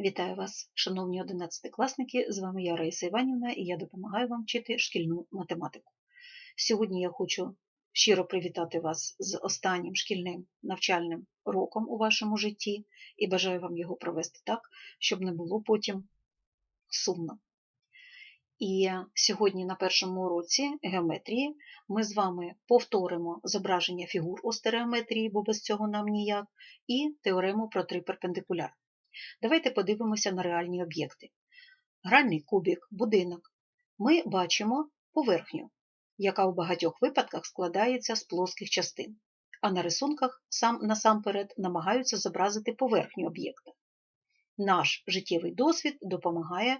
Вітаю вас, шановні одинадцятикласники! З вами я Раїса Іванівна і я допомагаю вам вчити шкільну математику. Сьогодні я хочу щиро привітати вас з останнім шкільним навчальним роком у вашому житті і бажаю вам його провести так, щоб не було потім сумно. І сьогодні на першому уроці геометрії ми з вами повторимо зображення фігур у стереометрії, бо без цього нам ніяк, і теорему про три перпендикуляр. Давайте подивимося на реальні об'єкти. Гральний кубик, будинок. Ми бачимо поверхню, яка у багатьох випадках складається з плоских частин, а на рисунках сам, насамперед намагаються зобразити поверхню об'єкта. Наш життєвий досвід допомагає,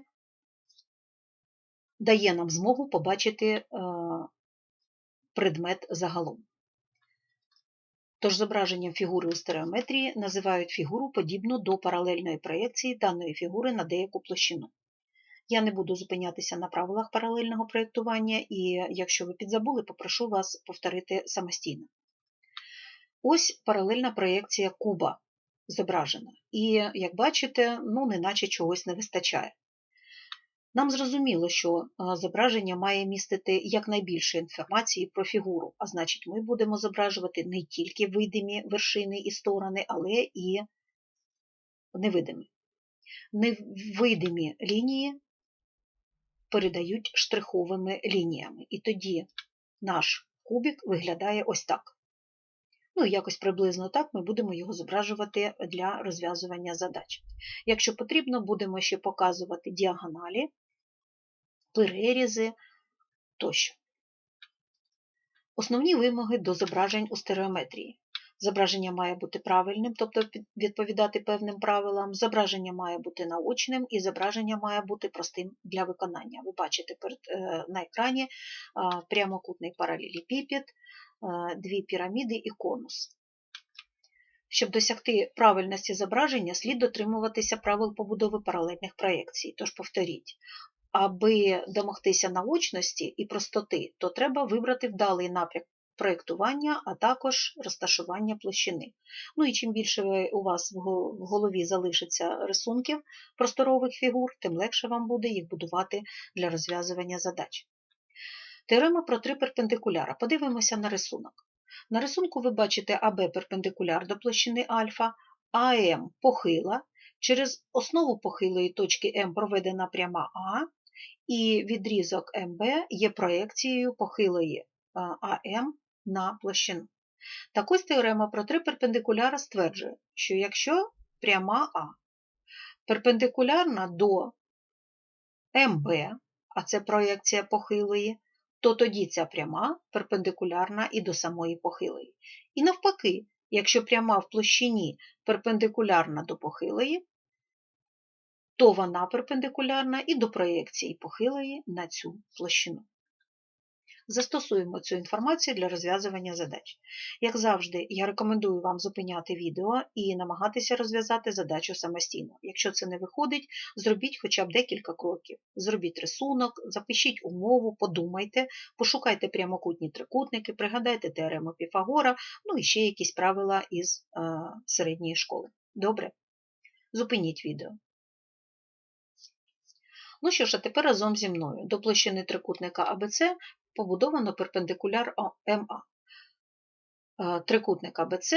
дає нам змогу побачити е, предмет загалом. Тож зображенням фігури у стереометрії називають фігуру подібну до паралельної проєкції даної фігури на деяку площину. Я не буду зупинятися на правилах паралельного проєктування, і якщо ви підзабули, попрошу вас повторити самостійно. Ось паралельна проєкція куба зображена. І, як бачите, ну, неначе чогось не вистачає. Нам зрозуміло, що зображення має містити якнайбільше інформації про фігуру, а значить, ми будемо зображувати не тільки видимі вершини і сторони, але і невидимі. Невидимі лінії передають штриховими лініями, і тоді наш кубик виглядає ось так. Ну, якось приблизно так ми будемо його зображувати для розв'язування задач. Якщо потрібно, будемо ще показувати діагоналі, перерізи тощо. Основні вимоги до зображень у стереометрії. Зображення має бути правильним, тобто відповідати певним правилам, зображення має бути наочним і зображення має бути простим для виконання. Ви бачите е, на екрані прямокутний паралелепіпед, дві піраміди і конус. Щоб досягти правильності зображення, слід дотримуватися правил побудови паралельних проєкцій. Тож повторіть, аби домогтися наочності і простоти, то треба вибрати вдалий напрям проєктування, а також розташування площини. Ну і чим більше у вас в голові залишиться рисунків просторових фігур, тим легше вам буде їх будувати для розв'язування задач. Теорема про три перпендикуляра. Подивимося на рисунок. На рисунку ви бачите АБ перпендикуляр до площини альфа, АМ похила. Через основу похилої точки М проведена пряма А, і відрізок МБ є проекцією похилої АМ на площину. Так ось теорема про три перпендикуляри стверджує, що якщо пряма А перпендикулярна до МБ, а це проекція похилої, то тоді ця пряма перпендикулярна і до самої похилої. І навпаки, якщо пряма в площині перпендикулярна до похилої, то вона перпендикулярна і до проєкції похилої на цю площину. Застосуємо цю інформацію для розв'язування задач. Як завжди, я рекомендую вам зупиняти відео і намагатися розв'язати задачу самостійно. Якщо це не виходить, зробіть хоча б декілька кроків. Зробіть рисунок, запишіть умову, подумайте, пошукайте прямокутні трикутники, пригадайте теорему Піфагора, ну і ще якісь правила із е, середньої школи. Добре? Зупиніть відео. Ну що ж, а тепер разом зі мною. До площини трикутника АБЦ побудовано перпендикуляр МА. Е, трикутник АБЦ,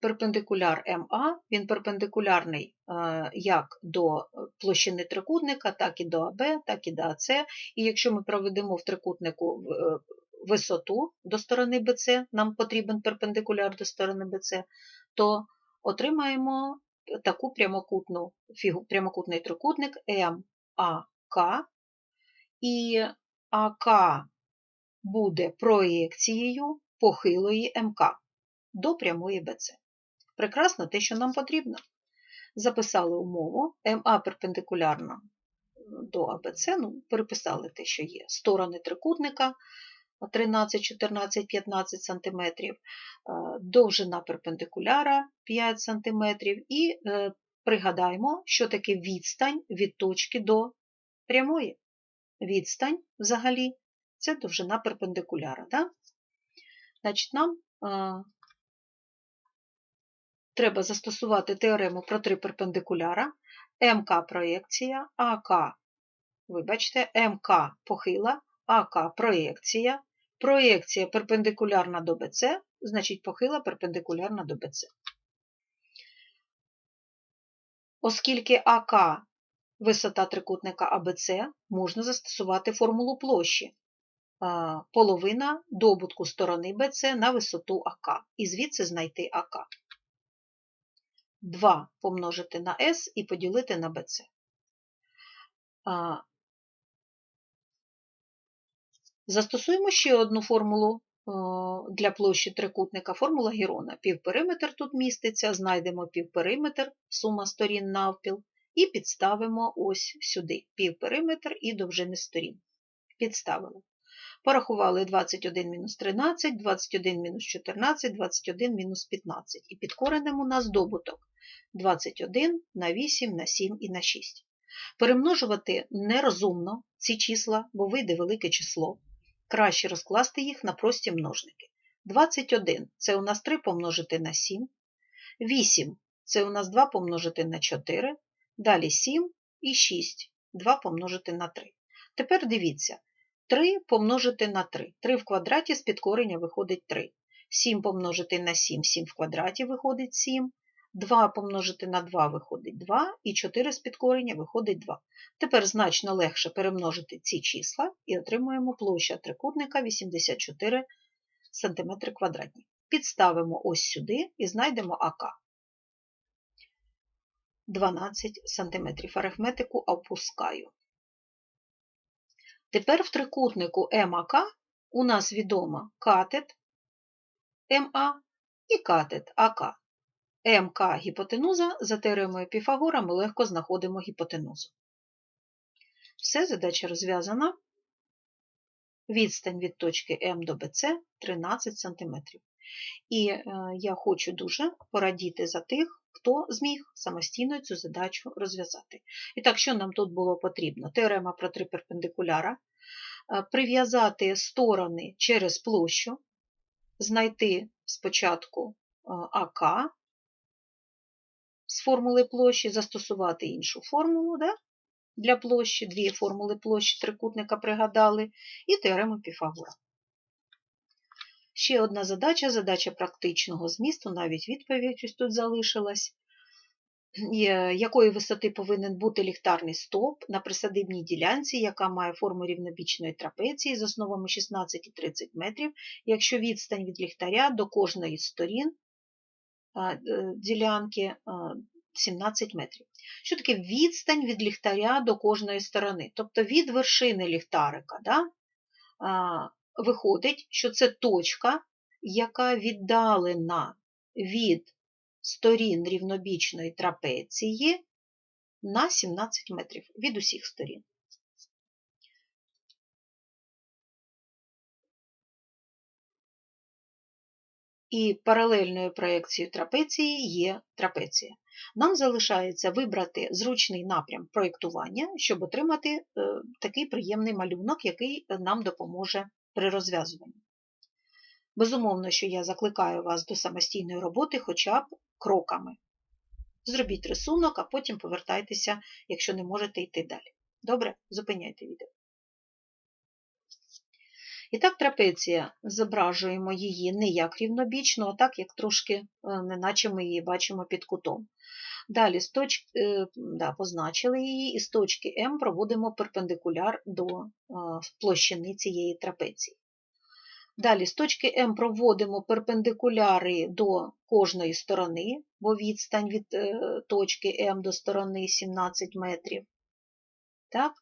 перпендикуляр МА, він перпендикулярний е, як до площини трикутника, так і до АБ, так і до АЦ. І якщо ми проведемо в трикутнику е, висоту до сторони БЦ, нам потрібен перпендикуляр до сторони БЦ, то отримаємо таку прямокутну, прямокутний трикутник МА АК, і АК буде проєкцією похилої МК до прямої БЦ. Прекрасно те, що нам потрібно. Записали умову, МА перпендикулярна до АБЦ, ну, переписали те, що є. Сторони трикутника 13, 14, 15 см, довжина перпендикуляра 5 см, і е, пригадаємо, що таке відстань від точки до прямої. Відстань взагалі це довжина перпендикуляра. Да? Значить, нам треба застосувати теорему про три перпендикуляра, МК проєкція, АК, вибачте, МК похила, АК проєкція, проєкція перпендикулярна до БЦ, значить похила перпендикулярна до БЦ. Оскільки АК висота трикутника АБЦ, можна застосувати формулу площі. Половина добутку сторони БЦ на висоту АК. І звідси знайти АК. 2 помножити на С і поділити на БЦ. Застосуємо ще одну формулу для площі трикутника, формула Герона. Півпериметр тут міститься, знайдемо півпериметр, сума сторін навпіл, і підставимо ось сюди півпериметр і довжини сторін. Підставили. Порахували 21 мінус 13, 21 мінус 14, 21 мінус 15. І під коренем у нас добуток 21 на 8 на 7 і на 6. Перемножувати нерозумно ці числа, бо вийде велике число. Краще розкласти їх на прості множники. 21 це у нас 3 помножити на 7. 8 це у нас 2 помножити на 4. Далі 7 і 6, 2 помножити на 3. Тепер дивіться, 3 помножити на 3. 3 в квадраті з підкорення виходить 3. 7 помножити на 7, 7 в квадраті виходить 7. 2 помножити на 2 виходить 2, і 4 з підкорення виходить 2. Тепер значно легше перемножити ці числа і отримуємо площа трикутника 84 см квадратні. Підставимо ось сюди і знайдемо АК. 12 см. Арифметику опускаю. Тепер в трикутнику МАК у нас відомо катет МА і катет АК. МК гіпотенуза за теоремою Піфагора ми легко знаходимо гіпотенузу. Все, задача розв'язана. Відстань від точки М до БЦ 13 см. І е, я хочу дуже порадіти за тих, хто зміг самостійно цю задачу розв'язати. І так, що нам тут було потрібно? Теорема про три перпендикуляра, е, прив'язати сторони через площу, знайти спочатку е, АК з формули площі, застосувати іншу формулу да? для площі, дві формули площі трикутника пригадали, і теорему Піфагора. Ще одна задача задача практичного змісту, навіть відповідь ось тут залишилась. Якої висоти повинен бути ліхтарний стовп на присадибній ділянці, яка має форму рівнобічної трапеції з основами 16 і 30 метрів, якщо відстань від ліхтаря до кожної з сторін е, ділянки 17 метрів. Що таке відстань від ліхтаря до кожної сторони? Тобто від вершини ліхтарика. Да? Виходить, що це точка, яка віддалена від сторін рівнобічної трапеції на 17 метрів від усіх сторін. І паралельною проєкцією трапеції є трапеція. Нам залишається вибрати зручний напрям проєктування, щоб отримати е, такий приємний малюнок, який нам допоможе при розв'язуванні. Безумовно, що я закликаю вас до самостійної роботи хоча б кроками. Зробіть рисунок, а потім повертайтеся, якщо не можете йти далі. Добре, зупиняйте відео. І так, трапеція зображуємо її не як рівнобічну, а так, як трошки, е, неначе ми її бачимо під кутом. Далі з точки, е, да, позначили її, і з точки М проводимо перпендикуляр до е, площини цієї трапеції. Далі з точки М проводимо перпендикуляри до кожної сторони, бо відстань від е, точки М до сторони 17 метрів. Так?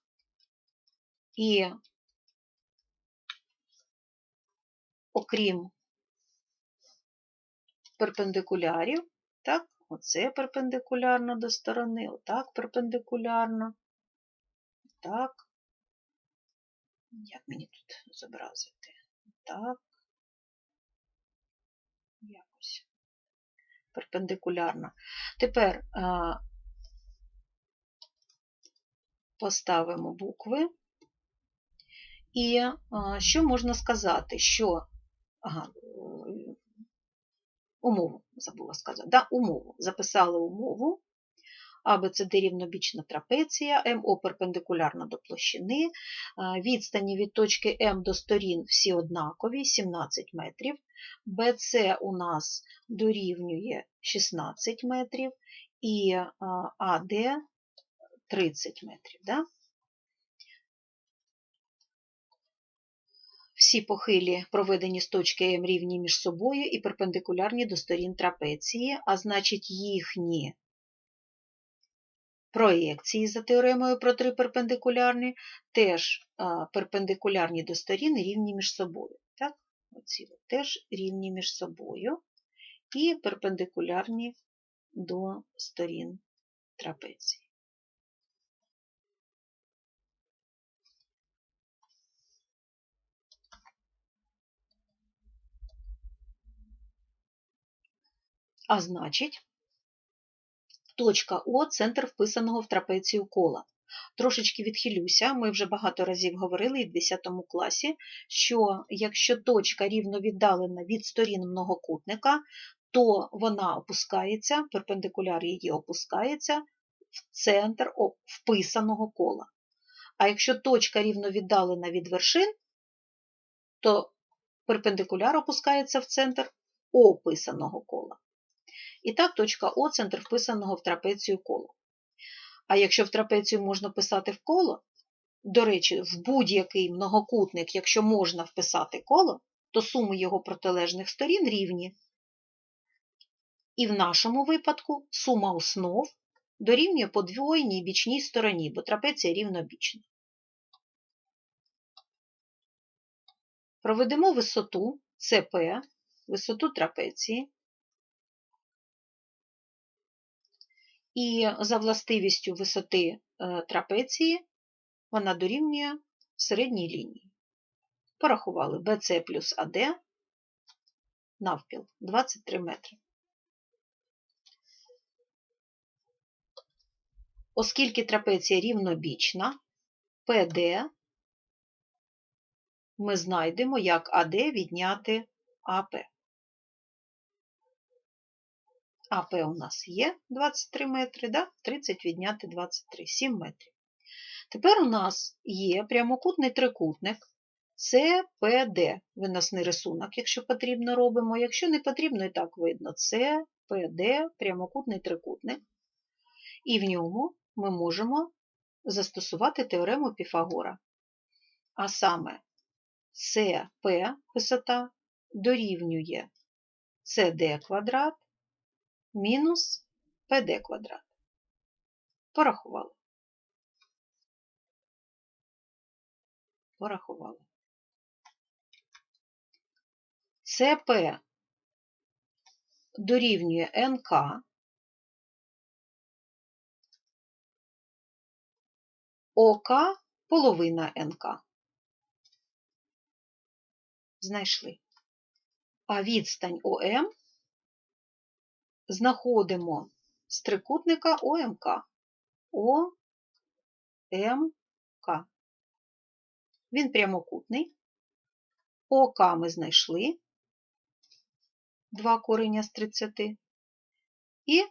І окрім перпендикулярів, так, Оце перпендикулярно до сторони, отак перпендикулярно. Так. Як мені тут зобразити? Так. Якось. Перпендикулярно. Тепер а, поставимо букви. І а, що можна сказати? Що ага, умову, забула сказати, да, умову. Записали умову. АБЦД рівнобічна трапеція, МО перпендикулярна до площини, відстані від точки М до сторін всі однакові, 17 метрів. БЦ у нас дорівнює 16 метрів і АД 30 метрів. Да? Всі похилі проведені з точки М рівні між собою і перпендикулярні до сторін трапеції, а значить їхні проєкції за теоремою про три перпендикулярні, теж перпендикулярні до сторін рівні між собою. Так? Оці теж рівні між собою і перпендикулярні до сторін трапеції. А значить, точка О центр вписаного в трапецію кола. Трошечки відхилюся, ми вже багато разів говорили і в 10 класі, що якщо точка рівно віддалена від сторін многокутника, то вона опускається, перпендикуляр її опускається в центр вписаного кола. А якщо точка рівно віддалена від вершин, то перпендикуляр опускається в центр описаного кола. І так, точка О центр вписаного в трапецію кола. А якщо в трапецію можна писати в коло, до речі, в будь-який многокутник, якщо можна вписати коло, то суми його протилежних сторін рівні. І в нашому випадку сума основ дорівнює подвоєній бічній стороні, бо трапеція рівнобічна. Проведемо висоту ЦП, висоту трапеції. І за властивістю висоти е, трапеції вона дорівнює середній лінії. Порахували BC плюс АД навпіл 23 метри. Оскільки трапеція рівнобічна, ПД ми знайдемо, як АД відняти АП. АП у нас є 23 метри, да? 30 відняти 23, 7 метрів. Тепер у нас є прямокутний трикутник ЦПД. Виносний рисунок, якщо потрібно, робимо. Якщо не потрібно, і так видно, ЦПД, прямокутний трикутник. І в ньому ми можемо застосувати теорему Піфагора. А саме СП висота дорівнює СД квадрат мінус ПД квадрат. Порахували. Порахували. ЦП дорівнює НК. ОК половина НК. Знайшли. А відстань ОМ знаходимо з трикутника ОМК. ОМК. Він прямокутний. ОК ми знайшли два корення з 30. І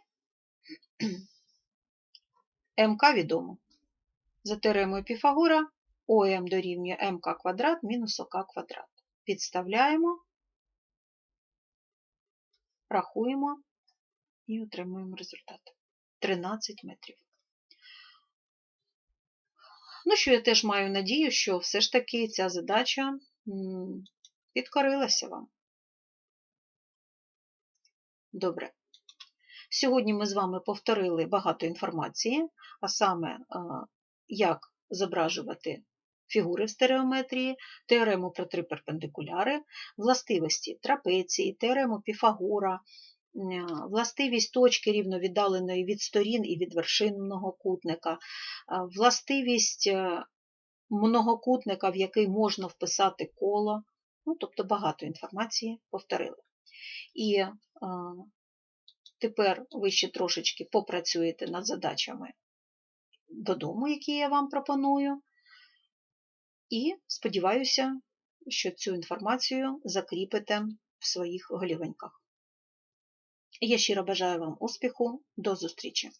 МК відомо. За теоремою Піфагора ОМ дорівнює МК квадрат мінус ОК квадрат. Підставляємо, рахуємо і отримуємо результат 13 метрів. Ну, що я теж маю надію, що все ж таки ця задача підкорилася вам. Добре. Сьогодні ми з вами повторили багато інформації, а саме, як зображувати фігури в стереометрії, теорему про три перпендикуляри, властивості трапеції, теорему Піфагора, властивість точки рівновіддаленої від сторін і від вершин многокутника, властивість е, многокутника, в який можна вписати коло, ну, тобто багато інформації повторили. І а, тепер ви ще трошечки попрацюєте над задачами додому, які я вам пропоную. І сподіваюся, що цю інформацію закріпите в своїх голівеньках. Я щиро бажаю вам успіху. До зустрічі!